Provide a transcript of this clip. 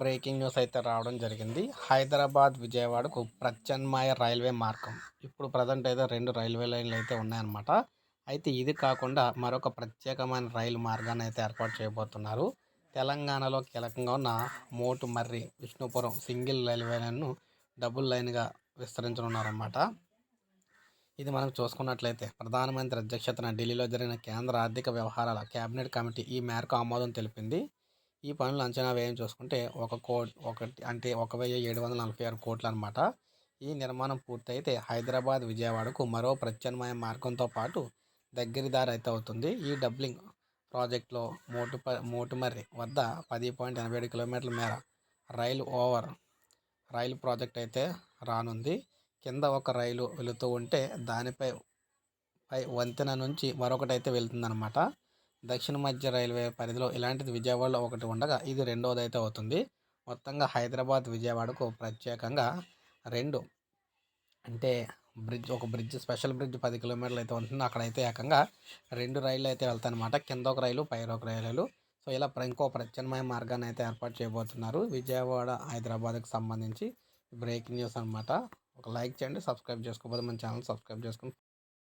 Breaking news అయితే రావడం జరిగింది. హైదరాబాద్ విజయవాడకు ప్రత్యామ్నాయ రైల్వే మార్గం. ఇప్పుడు ప్రజెంట్ అయితే రెండు రైల్వే లైన్లు అయితే ఉన్నాయన్నమాట. అయితే ఇది కాకుండా మరొక ప్రత్యేకమైన రైలు మార్గాన్ని అయితే ఏర్పాటు చేయబోతున్నారు. తెలంగాణలో కీలకంగా ఉన్న Motumarri Vishnupuram single railway లైన్ను డబుల్ లైన్గా విస్తరించనున్నారన్నమాట. ఇది మనం చూసుకున్నట్లయితే ప్రధానమంత్రి అధ్యక్షతన ఢిల్లీలో జరిగిన కేంద్ర ఆర్థిక వ్యవహారాల కేబినెట్ కమిటీ ఈ మేరకు ఆమోదం తెలిపింది. ఈ పనులు అంచనా వ్యయం చూసుకుంటే ఒక కోట్ ఒకటి అంటే ఒక వెయ్యి ఏడు వందల నలభై ఆరు కోట్లు అనమాట ఈ నిర్మాణం పూర్తయితే హైదరాబాద్ విజయవాడకు మరో ప్రత్యామ్నాయ మార్గంతో పాటు దగ్గరి దారి అయితే అవుతుంది. ఈ డబ్లింగ్ ప్రాజెక్టులో మోటు మోటుమర్రి వద్ద పది పాయింట్ ఎనభై ఏడు కిలోమీటర్ల మేర రైలు ఓవర్ రైలు ప్రాజెక్ట్ అయితే రానుంది. కింద ఒక రైలు వెళుతూ ఉంటే దానిపై పై వంతెన నుంచి మరొకటి అయితే వెళ్తుందన్నమాట. దక్షిణ మధ్య రైల్వే పరిధిలో ఇలాంటిది విజయవాడలో ఒకటి ఉండగా ఇది రెండవది అయితే అవుతుంది. మొత్తంగా హైదరాబాద్ విజయవాడకు ప్రత్యేకంగా రెండు అంటే బ్రిడ్జ్ ఒక బ్రిడ్జ్ స్పెషల్ బ్రిడ్జ్ పది కిలోమీటర్లు అయితే ఉంటుంది అక్కడైతే ఏకంగా రెండు రైళ్ళు అయితే వెళ్తాయన్నమాట. కింద ఒక రైలు పైన ఒక రైలు. సో ఇలా ఇంకో ప్రత్యామ్నాయ మార్గాన్ని అయితే ఏర్పాటు చేయబోతున్నారు. విజయవాడ హైదరాబాద్కి సంబంధించి బ్రేకింగ్ న్యూస్ అనమాట ఒక లైక్ చేయండి సబ్స్క్రైబ్ చేసుకోకపోతే మన ఛానల్ సబ్స్క్రైబ్ చేసుకుని